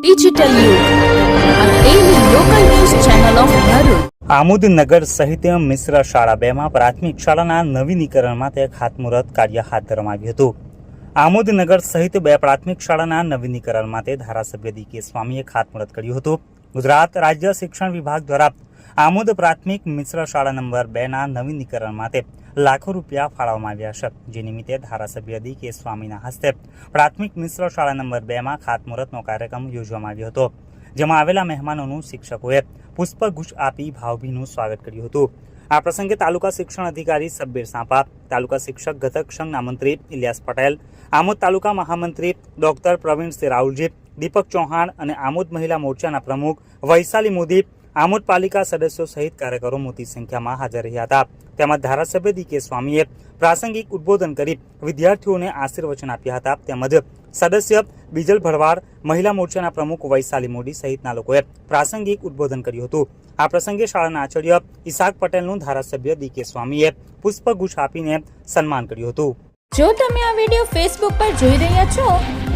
Digital of Amodnagar સહિત મિશ્ર શાળા બેમાં પ્રાથમિક શાળાના નવીનીકરણ માટે ખાતમુહૂર્ત કાર્ય હાથ ધરવામાં આવ્યું હતું. આમોદનગર સહિત બે પ્રાથમિક શાળાના નવીનીકરણ માટે ધારાસભ્ય ડી કે સ્વામીએ ખાતમુહૂર્ત કર્યું હતું. ગુજરાત રાજ્ય શિક્ષણ વિભાગ દ્વારા આમોદ પ્રાથમિક મિશ્ર શાળા નંબર બેના નવીનીકરણ માટે લાખો રૂપિયા ફાળવવામાં આવ્યા છે, જે નિમિત્તે ધારાસભ્ય ડી કે સ્વામીના હસ્તે પ્રાથમિક મિશ્ર શાળા નંબર બેમાં ખાતમુહૂર્તનો કાર્યક્રમ યોજવામાં આવ્યો હતો, જેમાં આવેલા મહેમાનોનું શિક્ષકોએ પુષ્પગુચ્છ આપી ભાવભીનું સ્વાગત કર્યું હતું. આ પ્રસંગે તાલુકા શિક્ષણ અધિકારી સબ્બીર સાંપા, તાલુકા શિક્ષક ઘટક સંઘના મંત્રી ઇલિયાસ પટેલ, આમોદ તાલુકા મહામંત્રી ડોક્ટર પ્રવીણસિંહ રાહુલજી દીપક ચૌહાણ અને આમોદ મહિલા મોરચાના પ્રમુખ વૈશાલી મોદી આમોદ પાલિકા સદસ્યો સહિત કાર્યકરો મોટી સંખ્યામાં હાજર રહ્યા હતા. તેમજ ધારાસભ્ય ડી કે સ્વામીએ પ્રાસંગિક ઉદબોધન કરી વિદ્યાર્થીઓને આશીર્વચન આપ્યા હતા. તેમજ સદસ્ય બીજલ ભરવાડ મહિલા મોરચાના પ્રમુખ વૈશાલી મોદી સહિતના લોકોએ પ્રાસંગિક ઉદબોધન કર્યું હતું. આ પ્રસંગે શાળાના આચાર્ય ઈશાક પટેલનું ધારાસભ્ય ડી કે સ્વામીએ પુષ્પગુચ્છ આપીને સન્માન કર્યું હતું. જો તમે આ વીડિયો ફેસબુક પર જોઈ રહ્યા છો